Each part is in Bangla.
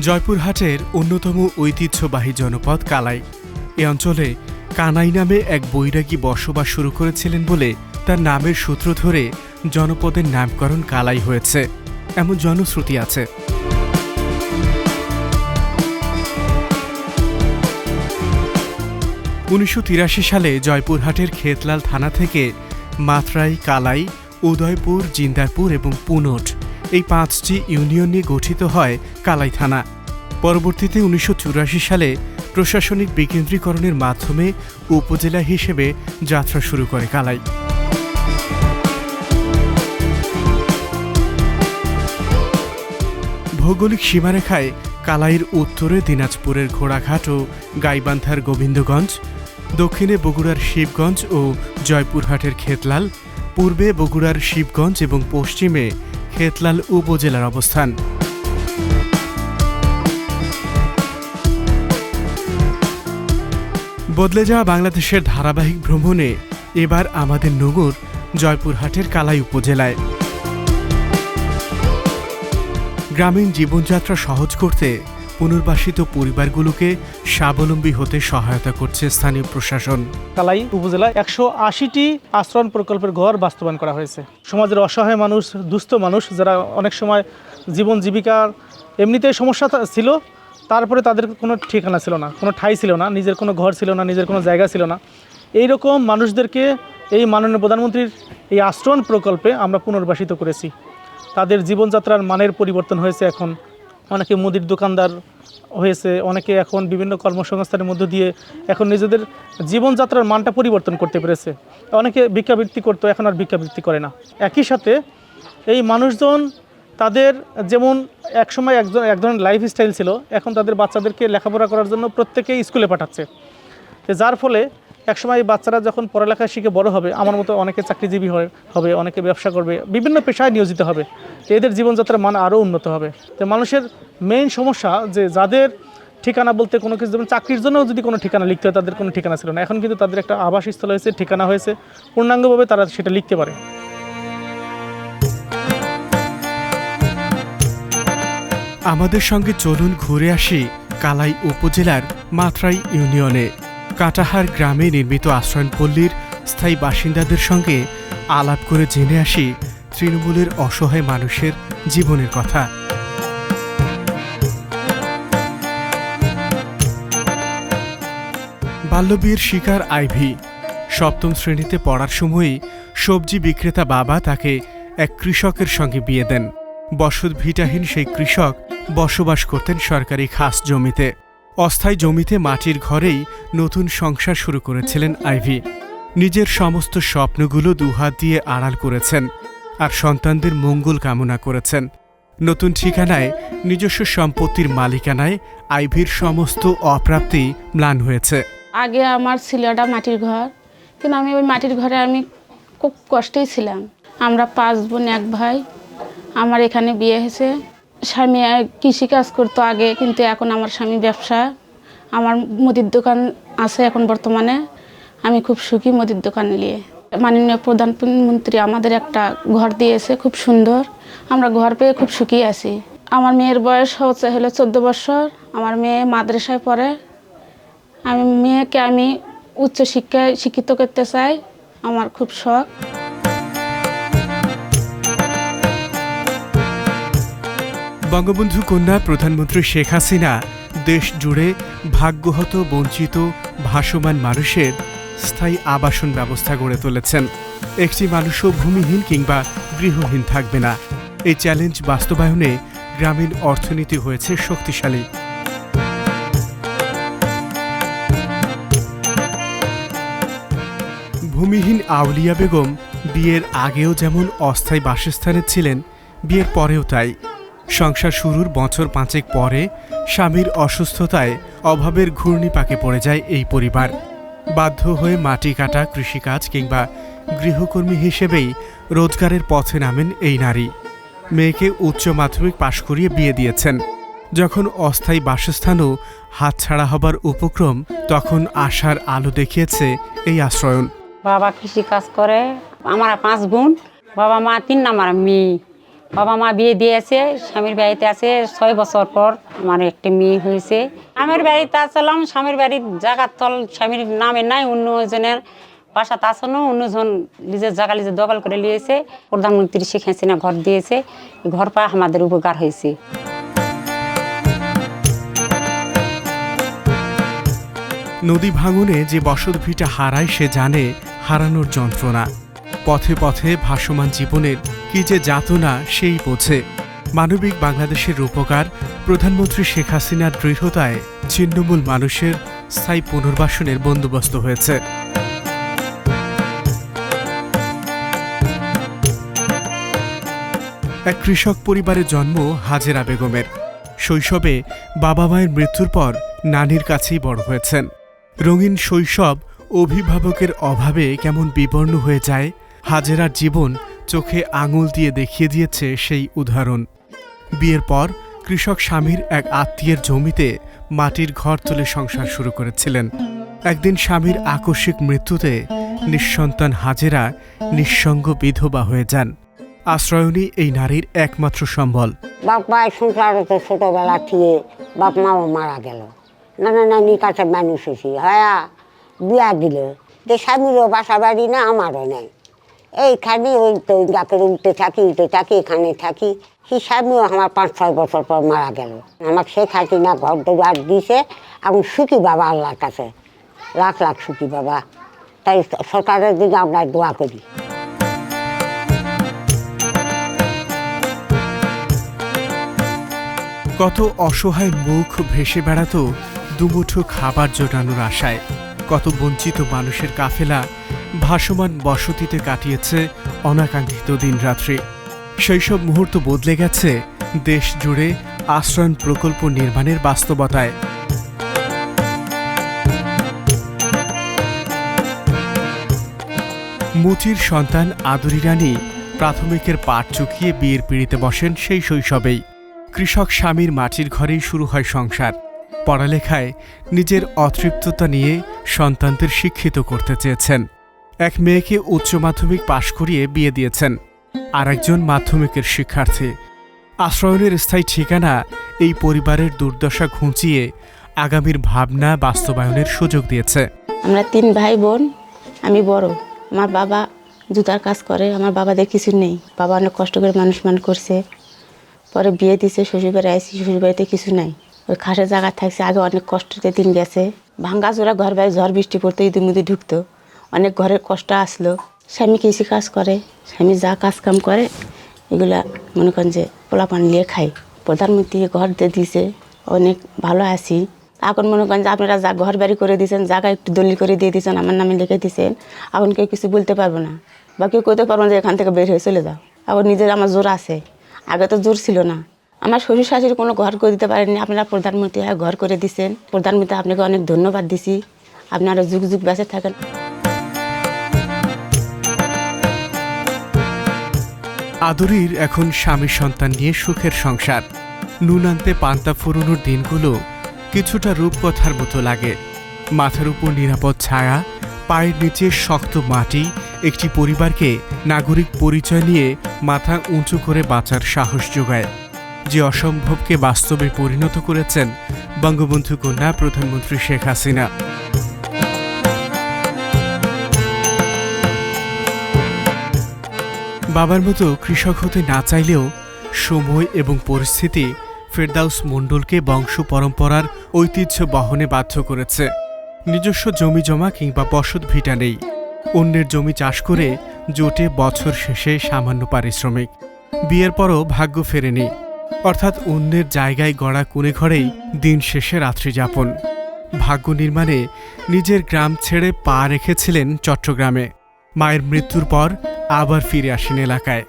জয়পুরহাটের অন্যতম ঐতিহ্যবাহী জনপদ কালাই। এ অঞ্চলে কানাই নামে এক বৈরাগী বসবাস শুরু করেছিলেন বলে তার নামের সূত্র ধরে জনপদের নামকরণ কালাই হয়েছে। এমন জনশ্রুতি আছে। উনিশশো তিরাশি সালে জয়পুরহাটের খেতলাল থানা থেকে মাত্রাই, কালাই, উদয়পুর, জিন্দারপুর এবং পুনট এই পাঁচটি ইউনিয়ন নিয়ে গঠিত হয় কালাই থানা। পরবর্তীতে উনিশশো চুরাশি সালে প্রশাসনিক বিকেন্দ্রীকরণের মাধ্যমে উপজেলা হিসেবে যাত্রা শুরু করে কালাই। ভৌগোলিক সীমারেখায় কালাইয়ের উত্তরে দিনাজপুরের ঘোড়াঘাট ও গাইবান্ধার গোবিন্দগঞ্জ, দক্ষিণে বগুড়ার শিবগঞ্জ ও জয়পুরহাটের খেতলাল, পূর্বে বগুড়ার শিবগঞ্জ এবং পশ্চিমে খেতলাল উপজেলার অবস্থান। বদলে যাওয়া বাংলাদেশের ধারাবাহিক ভ্রমণে এবার আমাদের নগর জয়পুরহাটের কালাই উপজেলায়। গ্রামীণ জীবনযাত্রা সহজ করতে পুনর্বাসিত পরিবারগুলোকে স্বাবলম্বী হতে সহায়তা করছে স্থানীয় প্রশাসন। কালাই উপজেলায় একশো আশিটি আশ্রয়ণ প্রকল্পের ঘর বাস্তবায়ন করা হয়েছে। সমাজের অসহায় মানুষ, দুস্থ মানুষ যারা অনেক সময় জীবন জীবিকার এমনিতেই সমস্যা ছিল, তারপরে তাদের কোনো ঠিকানা ছিল না, কোনো ঠাই ছিল না, নিজের কোনো ঘর ছিল না, নিজের কোনো জায়গা ছিল না। এই রকম মানুষদেরকে এই মাননীয় প্রধানমন্ত্রীর এই আশ্রয়ণ প্রকল্পে আমরা পুনর্বাসিত করেছি। তাদের জীবনযাত্রার মানের পরিবর্তন হয়েছে এখন। অনেকে মুদির দোকানদার হয়েছে, অনেকে এখন বিভিন্ন কর্মসংস্থানের মধ্য দিয়ে এখন নিজেদের জীবনযাত্রার মানটা পরিবর্তন করতে পেরেছে। অনেকে ভিক্ষাবৃত্তি করতো, এখন আর ভিক্ষাবৃত্তি করে না। একই সাথে এই মানুষজন তাদের যেমন একসময় একজন, এক ধরনের লাইফ স্টাইল ছিল, এখন তাদের বাচ্চাদেরকে লেখাপড়া করার জন্য প্রত্যেকেই স্কুলে পাঠাচ্ছে। যার ফলে একসময় এই বাচ্চারা যখন পড়ালেখা শিখে বড় হবে, আমার মতো অনেকে চাকরিজীবী হবে, অনেকে ব্যবসা করবে, বিভিন্ন পেশায় নিয়োজিত হবে, তো এদের জীবনযাত্রার মান আরও উন্নত হবে। তো মানুষের মেইন সমস্যা যে যাদের ঠিকানা বলতে কোনো কিছু, যেমন চাকরির জন্য যদি কোনো ঠিকানা লিখতে হয়, তাদের কোনো ঠিকানা ছিল না। এখন কিন্তু তাদের একটা আবাসস্থল হয়েছে, ঠিকানা হয়েছে, পূর্ণাঙ্গভাবে তারা সেটা লিখতে পারে। আমাদের সঙ্গে চলুন ঘুরে আসি কালাই উপজেলার মাত্রাই ইউনিয়নে। কাটাহার গ্রামে নির্মিত আশ্রয়ণপল্লীর স্থায়ী বাসিন্দাদের সঙ্গে আলাপ করে জেনে আসি তৃণমূলের অসহায় মানুষের জীবনের কথা। বাল্যবিয়ের শিকার আইভি সপ্তম শ্রেণীতে পড়ার সময়ই সবজি বিক্রেতা বাবা তাকে এক কৃষকের সঙ্গে বিয়ে দেন। বসত ভিটাহীন সেই কৃষক বসবাস করতেন সরকারি খাস জমিতে। অস্থায়ী জমিতে মাটির ঘরেই নতুন সংসার শুরু করেছিলেন আইভি। নিজের সমস্ত স্বপ্নগুলো দুহাত দিয়ে আড়াল করেছেন আর সন্তানদের মঙ্গল কামনা করেছেন। নতুন ঠিকানায়, নিজস্ব সম্পত্তির মালিকানায় আইভির সমস্ত অপ্রাপ্তি ম্লান হয়েছে। আগে আমার ছিল মাটির ঘর, কিন্তু আমি ওই মাটির ঘরে আমি খুব কষ্টেই ছিলাম। আমরা পাঁচ বোন, এক ভাই, আমার এখানে বিয়ে হয়েছে। স্বামী আহ, কৃষিকাজ করতো আগে কিন্তু এখন আমার স্বামী ব্যবসা। আমার মুদির দোকান আছে এখন বর্তমানে। আমি খুব সুখী মুদির দোকান নিয়ে। মাননীয় প্রধানমন্ত্রী আমাদের একটা ঘর দিয়েছে খুব সুন্দর। আমরা ঘর পেয়ে খুব সুখী আছি। আমার মেয়ের বয়স হচ্ছে হলো চোদ্দ বছর। আমার মেয়ে মাদ্রাসায় পড়ে। আমি মেয়েকে আমি উচ্চ শিক্ষায় শিক্ষিত করতে চাই। আমার খুব শখ। বঙ্গবন্ধু কন্যা প্রধানমন্ত্রী শেখ হাসিনা দেশ জুড়ে ভাগ্যহত, বঞ্চিত, ভাসমান মানুষের স্থায়ী আবাসন ব্যবস্থা গড়ে তুলেছেন। একটি মানুষও ভূমিহীন কিংবা গৃহহীন থাকবে না। এই চ্যালেঞ্জ বাস্তবায়নে গ্রামীণ অর্থনীতি হয়েছে শক্তিশালী। ভূমিহীন আউলিয়া বেগম বিয়ের আগেও যেমন অস্থায়ী বাসস্থানে ছিলেন, বিয়ের পরেও তাই। সংসার শুরুর বছর পাঁচেক পরে স্বামীর অসুস্থতায় অভাবের ঘূর্ণিপাকে পড়ে যায় এই পরিবার। বাধ্য হয়ে মাটি কাটা, কৃষিকাজ কিংবা গৃহকর্মী হিসেবেই রোজগারের পথে নামেন এই নারী। মেয়েকে উচ্চ মাধ্যমিক পাশ করিয়ে বিয়ে দিয়েছেন। যখন অস্থায়ী বাসস্থানও হাতছাড়া হবার উপক্রম, তখন আশার আলো দেখিয়েছে এই আশ্রয়ন। বাবা কৃষি কাজ করে, আমার পাঁচ বোন, বাবা মা তিন নাম্বার মেয়ে। বাবা মা বিয়ে দিয়েছে স্বামীর বাড়িতে আছে, ছয় বছর পর আমার একটি মেয়ে হয়েছে। স্বামীর বাড়িতে আসলাম, স্বামীর বাড়ির জায়গার তল স্বামীর নামে নাই অন্যজনের বাসাতে আসনো অন্যজন নিজের জায়গা নিজে দখল করে নিয়েছে। প্রধানমন্ত্রী শেখ হাসিনা ঘর দিয়েছে, ঘর পাওয়া আমাদের উপকার হয়েছে। নদী ভাঙনে যে বসত ভিটা হারায় সে জানে, হারানোর যন্ত্রণা। পথে পথে ভাসমান জীবনের কি যে যাতনা সেই বোঝে। মানবিক বাংলাদেশের রূপকার প্রধানমন্ত্রী শেখ হাসিনার দৃঢ়তায় ছিন্নমূল মানুষের স্থায়ী পুনর্বাসনের বন্দোবস্ত হয়েছে। এক কৃষক পরিবারে জন্ম হাজেরা বেগমের। শৈশবে বাবা মায়ের মৃত্যুর পর নানির কাছেই বড় হয়েছেন। রঙিন শৈশব অভিভাবকের অভাবে কেমন বিবর্ণ হয়ে যায় হাজেরার জীবন চোখে আঙুল দিয়ে দেখিয়ে দিয়েছে সেই উদাহরণ। বিয়ের পর কৃষক স্বামীর এক আত্মীয়ের জমিতে মাটির ঘর তুলে সংসার শুরু করেছিলেন। একদিন স্বামীর আকস্মিক মৃত্যুতে নিঃসন্তান হাজেরা নিঃসঙ্গ বিধবা হয়ে যান। আশ্রয়নী এই নারীর একমাত্র সম্বল। বাপ ছোটবেলা থেকে বাপ মাও মারা গেল। নানা নানির কাছে মানুষ হয়েছি। হ্যাঁ বিয়া দিল। যে স্বামীরও বাসা বাড়ি না, আমারও নেই। এইখানে ওই তো ডাকের উঠতে থাকি উঠতে থাকি, এখানে থাকি। সেই স্বামীও আমার পাঁচ, ছয় বছর পর মারা গেল। আমার সে খাতি না ঘর দুয়ার দিছে, এবং সুখী বাবা আল্লাহর কাছে। লাখ লাখ সুখী বাবা। তাই সরকারের দিকে আমরা দোয়া করি। কত অসহায় মুখ ভেসে বেড়াতো দুমুঠো খাবার জোটানোর আশায়। কত বঞ্চিত মানুষের কাফেলা ভাসমান বসতিতে কাটিয়েছে অনাকাঙ্ক্ষিত দিনরাত্রি। সেই সব মুহূর্ত বদলে গেছে দেশ জুড়ে আশ্রয়ণ প্রকল্প নির্মাণের বাস্তবতায়। মুচির সন্তান আদুরি রানী প্রাথমিকের পাঠ চুকিয়ে বিয়ের পিড়িতে বসেন সেই শৈশবেই। কৃষক স্বামীর মাটির ঘরেই শুরু হয় সংসার। পড়ালেখায় নিজের অতৃপ্ততা নিয়ে সন্তানদের শিক্ষিত করতে চেয়েছেন। এক মেয়েকে উচ্চ মাধ্যমিক পাশ করিয়ে বিয়ে দিয়েছেন আর একজন মাধ্যমিকের শিক্ষার্থী। আশ্রয়নের স্থায়ী ঠিকানা এই পরিবারের দুর্দশা ঘুঁচিয়ে আগামীর ভাবনা বাস্তবায়নের সুযোগ দিয়েছে। আমরা তিন ভাই বোন, আমি বড়। আমার বাবা জুতার কাজ করে, আমার বাবাদের কিছু নেই। বাবা অনেক কষ্ট করে মানুষ মান করছে। পরে বিয়ে দিছে, শ্বশুরবাড়ি আইসি শ্বশুরবাড়িতে কিছু নাই। ওই খাসের জায়গা থাকছে, আগে অনেক কষ্টতে দিন গেছে। ভাঙ্গা চোরা ঘর বাড়ি, ঝড় বৃষ্টি পড়তে মুদি ঢুকতো। অনেক ঘরের কষ্ট আসলো। স্বামী কৃষি কাজ করে? স্বামী যা কাজ কাম করে, এগুলা মনে করেন যে পোলাপান নিয়ে খাই প্রধানমন্ত্রী ঘর দিয়ে দিয়েছে অনেক ভালো আছি। এখন মনে করেন যে আপনারা যা ঘর বাড়ি করে দিয়েছেন, জায়গা একটু দলিল করে দিয়ে দিয়েছেন, আমার নামে লিখে দিয়েছেন, এখন কেউ কিছু বলতে পারব না। বা কেউ কইতে পারব না যে এখান থেকে বের হয়ে চলে যাও। আবার নিজের আমার জোর আছে। আগে তো জোর ছিল না। আমার শ্বশুর শাশুড়ি কোনো ঘর করে দিতে পারেননি। আপনারা প্রধানমন্ত্রী হয়ে ঘর করে দিয়েছেন। প্রধানমন্ত্রী আপনাকে অনেক ধন্যবাদ দিছি। আপনারা যুগ যুগ বেঁচে থাকেন। আদরির এখন স্বামী সন্তান নিয়ে সুখের সংসার। নুন আনতে পান্তা ফুরোনোর দিনগুলো কিছুটা রূপকথার মতো লাগে। মাথার উপর নিরাপদ ছায়া, পায়ের নিচে শক্ত মাটি, একটি পরিবারকে নাগরিক পরিচয় নিয়ে মাথা উঁচু করে বাঁচার সাহস যোগায়। যে অসম্ভবকে বাস্তবে পরিণত করেছেন বঙ্গবন্ধু কন্যা প্রধানমন্ত্রী শেখ হাসিনা। বাবার মতো কৃষক হতে না চাইলেও সময় এবং পরিস্থিতি ফেরদাউস মণ্ডলকে বংশ পরম্পরার ঐতিহ্য বহনে বাধ্য করেছে। নিজস্ব জমি জমা কিংবা বসত ভিটা নেই। অন্যের জমি চাষ করে জোটে বছর শেষে সামান্য পারিশ্রমিক। বিয়ের পরও ভাগ্য ফেরেনি। অর্থাৎ অন্যের জায়গায় গড়া কোণে ঘরেই দিন শেষে রাত্রি যাপন। ভাগ্য নির্মাণে নিজের গ্রাম ছেড়ে পা রেখেছিলেন চট্টগ্রামে। মায়ের মৃত্যুর পর আবার ফিরে আসেন এলাকায়।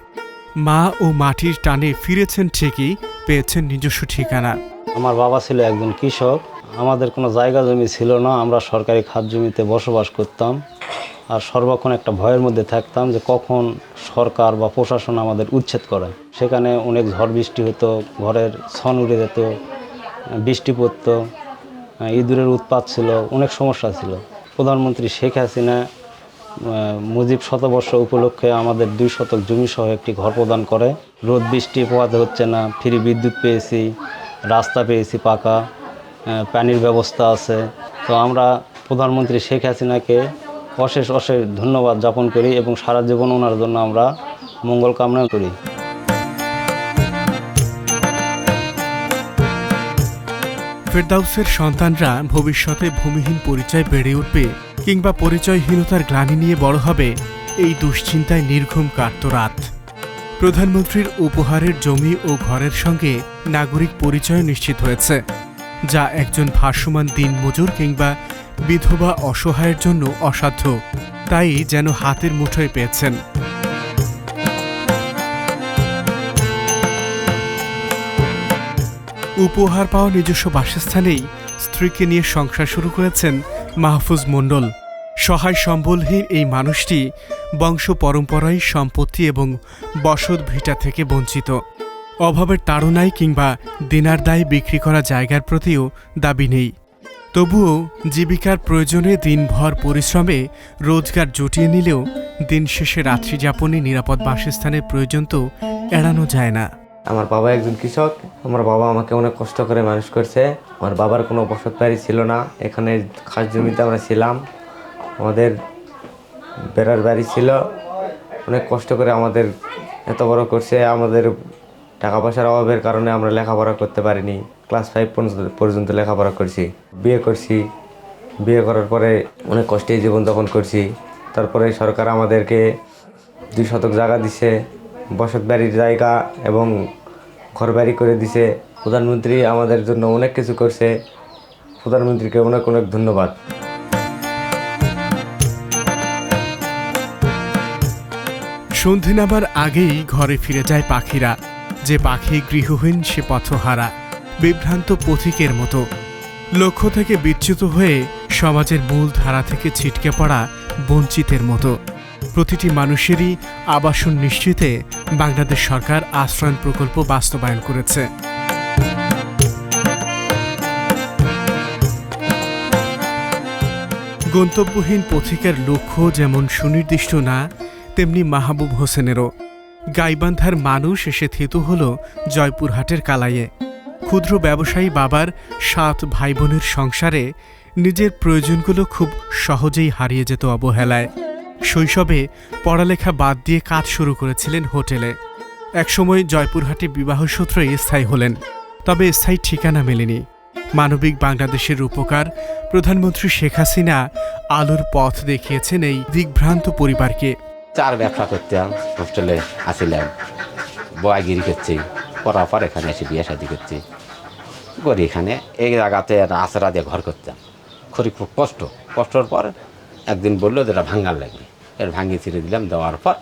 মা ও মাটির টানে ফিরেছেন ঠিকই, পেয়েছেন নিজস্ব ঠিকানা। আমার বাবা ছিল একজন কৃষক, আমাদের কোনো জায়গা জমি ছিল না, আমরা সরকারি খাত জমিতে বসবাস করতাম। আর সর্বক্ষণ একটা ভয়ের মধ্যে থাকতাম যে কখন সরকার বা প্রশাসন আমাদের উচ্ছেদ করে। সেখানে অনেক ঝড় বৃষ্টি হতো, ঘরের ছন উড়ে যেত, বৃষ্টি পড়তো ইঁদুরের উৎপাত ছিল, অনেক সমস্যা ছিল। প্রধানমন্ত্রী শেখ হাসিনা মুজিব শতবর্ষ উপলক্ষে আমাদের দুই শতক জমি সহ একটি ঘর প্রদান করে। রোদ, বৃষ্টি পোয়াতে হচ্ছে না। ফ্রি বিদ্যুৎ পেয়েছি, রাস্তা পেয়েছি পাকা পানির ব্যবস্থা আছে। তো আমরা প্রধানমন্ত্রী শেখ হাসিনাকে অশেষ অশেষ ধন্যবাদ যাপন করি এবং সারা জীবন ওনার জন্য আমরা মঙ্গল কামনা করি। ফেরদাউসের সন্তানরা ভবিষ্যতে ভূমিহীন পরিচয় বেড়ে উঠবে। কিংবা পরিচয়হীনতার গ্লানি নিয়ে বড় হবে এই দুশ্চিন্তায় নির্ঘুম কাটত রাত প্রধানমন্ত্রীর উপহারের জমি ও ঘরের সঙ্গে নাগরিক পরিচয় নিশ্চিত হয়েছে, যা একজন ভাসমান দিনমজুর কিংবা বিধবা অসহায়ের জন্য অসাধ্য, তাই যেন হাতের মুঠোয় পেয়েছেন। উপহার পাওয়া নিজস্ব বাসস্থানেই স্ত্রীকে নিয়ে সংসার শুরু করেছেন মাহফুজ মণ্ডল। সহায় সম্বলহীন এই মানুষটি বংশ পরম্পরায় সম্পত্তি এবং বসত ভিটা থেকে বঞ্চিত। অভাবের তাড়নায় কিংবা দিনার দায় বিক্রি করা জায়গার প্রতিও দাবি নেই। তবুও জীবিকার প্রয়োজনে দিনভর পরিশ্রমে রোজগার জুটিয়ে নিলেও দিন শেষে রাত্রিযাপনে নিরাপদ বাসস্থানের প্রয়োজন তো এড়ানো যায় না। আমার বাবা একজন কৃষক। আমার বাবা আমাকে অনেক কষ্ট করে মানুষ করছে। আমার বাবার কোনো বসত বাড়ি ছিল না। এখানে খাস জমিতে আমরা ছিলাম। আমাদের বেড়ার বাড়ি ছিল। অনেক কষ্ট করে আমাদের এত বড় করছে। আমাদের টাকা পয়সার অভাবের কারণে আমরা লেখাপড়া করতে পারিনি। ক্লাস ফাইভ পর্যন্ত লেখাপড়া করছি। বিয়ে করছি। বিয়ে করার পরে অনেক কষ্টে জীবনযাপন করছি। তারপরে সরকার আমাদেরকে দুই শতক জায়গা দিছে। বসত বাড়ির জায়গা এবং ঘর বাড়ি করে দিছে। প্রধানমন্ত্রী আমাদের জন্য অনেক কিছু করছে। প্রধানমন্ত্রীকে অনেক অনেক ধন্যবাদ। সন্ধে নামার আগেই ঘরে ফিরে যায় পাখিরা। যে পাখি গৃহহীন, সে পথহারা, বিভ্রান্ত পথিকের মতো। লক্ষ্য থেকে বিচ্যুত হয়ে সমাজের মূল ধারা থেকে ছিটকে পড়া বঞ্চিতের মতো। প্রতিটি মানুষেরই আবাসন নিশ্চিতে বাংলাদেশ সরকার আশ্রয়ণ প্রকল্প বাস্তবায়ন করেছে। গন্তব্যহীন পথিকের লক্ষ্য যেমন সুনির্দিষ্ট না, তেমনি মাহবুব হোসেনেরও। গাইবান্ধার মানুষ এসে থিতু হল জয়পুরহাটের কালাইয়ে। ক্ষুদ্র ব্যবসায়ী বাবার সাত ভাই বোনের সংসারে নিজের প্রয়োজনগুলো খুব সহজেই হারিয়ে যেত অবহেলায়। শৈশবে পড়ালেখা বাদ দিয়ে কাজ শুরু করেছিলেন হোটেলে। একসময় জয়পুরহাটে বিবাহসূত্রে স্থায়ী হলেন, তবে স্থায়ী ঠিকানা মেলেনি। মানবিক বাংলাদেশের উপকার প্রধানমন্ত্রী শেখ হাসিনা আলোর পথ দেখিয়েছেন এই দিগ্ভ্রান্ত পরিবারকে। চার ব্যবসা করতাম হোস্টেলে আসিলাম, বয়াগিরি করছি, করার পর এখানে এসে বিয়ে শাদি করছি। করি এখানে, এই জায়গাতে আশরা দিয়ে ঘর করতাম। খুবই খুব কষ্ট, কষ্টর পর একদিন বলল যে এটা ভাঙ্গার লাগবে। এর ভাঙিয়ে ছিঁড়ে দিলাম, দেওয়ার পর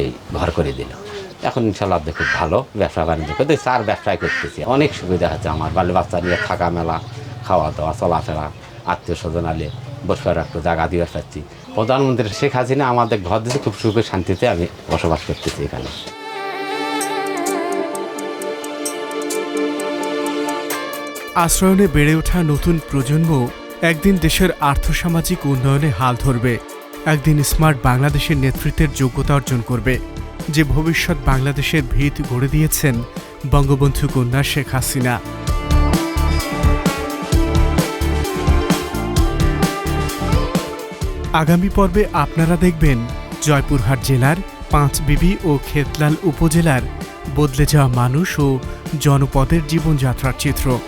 এই ঘর করে দিল। এখন ইনশাল্লাহ দেখো ভালো, ব্যবসা বাণিজ্য করতে চার ব্যবসায় করতেছি। অনেক সুবিধা হচ্ছে আমার বাল্য বাচ্চা নিয়ে থাকা মেলা, খাওয়া দাওয়া, চলাফেরা, আত্মীয় স্বজন আলে বসবার একটু জায়গা দিয়ে পাচ্ছি প্রধানমন্ত্রী শেখ হাসিনা আমাদের ঘর দিতে খুব সুখে শান্তিতে আমি বসবাস করতেছি এখানে। আশ্রয়নে বেড়ে ওঠা নতুন প্রজন্ম একদিন দেশের আর্থসামাজিক উন্নয়নে হাল ধরবে। একদিন স্মার্ট বাংলাদেশের নেতৃত্বের যোগ্যতা অর্জন করবে। যে ভবিষ্যৎ বাংলাদেশের ভিত গড়ে দিয়েছেন বঙ্গবন্ধু কন্যা শেখ হাসিনা। আগামী পর্বে আপনারা দেখবেন জয়পুরহাট জেলার পাঁচবিবি ও খেতলাল উপজেলার বদলে যাওয়া মানুষ ও জনপদের জীবনযাত্রার চিত্র।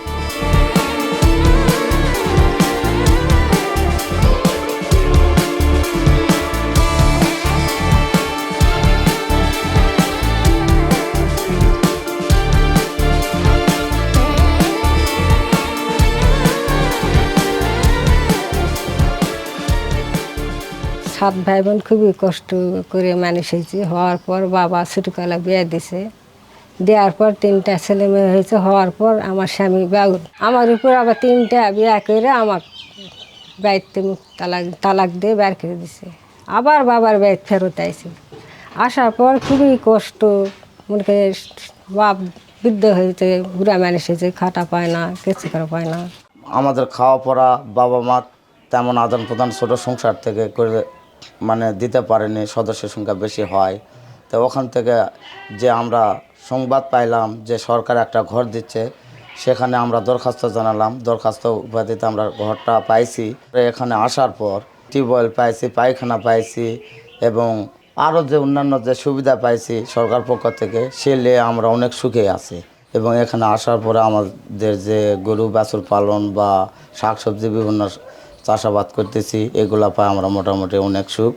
সাত ভাই বোন খুবই কষ্ট করে মানুষ হয়েছে। হওয়ার পর বাবা ছোটবেলা বিয়ে দিছে। দেওয়ার পর তিনটা ছেলে মেয়ে হয়েছে। হওয়ার পর আমার স্বামী বাউর আমার উপর আবার তিনটা বিয়ে করে আমার বাড়িতে তালাক তালাক দিয়ে বের করে দিছে। আবার বাবার বাড়ি ফেরত আইছে। আসার পর খুবই কষ্ট। মনে করে বাপ বৃদ্ধ হয়েছে, বুড়া মানুষ হয়েছে, খাটা পায় না কিছু করা পায় না। আমাদের খাওয়া পড়া বাবা মা তেমন আদান প্রদান ছোটো সংসার থেকে করে মানে দিতে পারেনি সদস্য সংখ্যা বেশি হয়। তো ওখান থেকে যে আমরা সংবাদ পাইলাম যে সরকার একটা ঘর দিচ্ছে, সেখানে আমরা দরখাস্ত জানালাম। দরখাস্ত উপাধিতে আমরা ঘরটা পাইছি। এখানে আসার পর টিউবওয়েল পাইছি, পায়খানা পাইছি এবং আরও যে অন্যান্য যে সুবিধা পাইছি সরকার পক্ষ থেকে, সে নিয়ে আমরা অনেক সুখে আছি। এবং এখানে আসার পরে আমাদের যে গরু, বাছুর পালন বা শাকসবজি বিভিন্ন চাষাবাদ করতেছি এগুলা পায় আমরা মোটামুটি অনেক সুখ।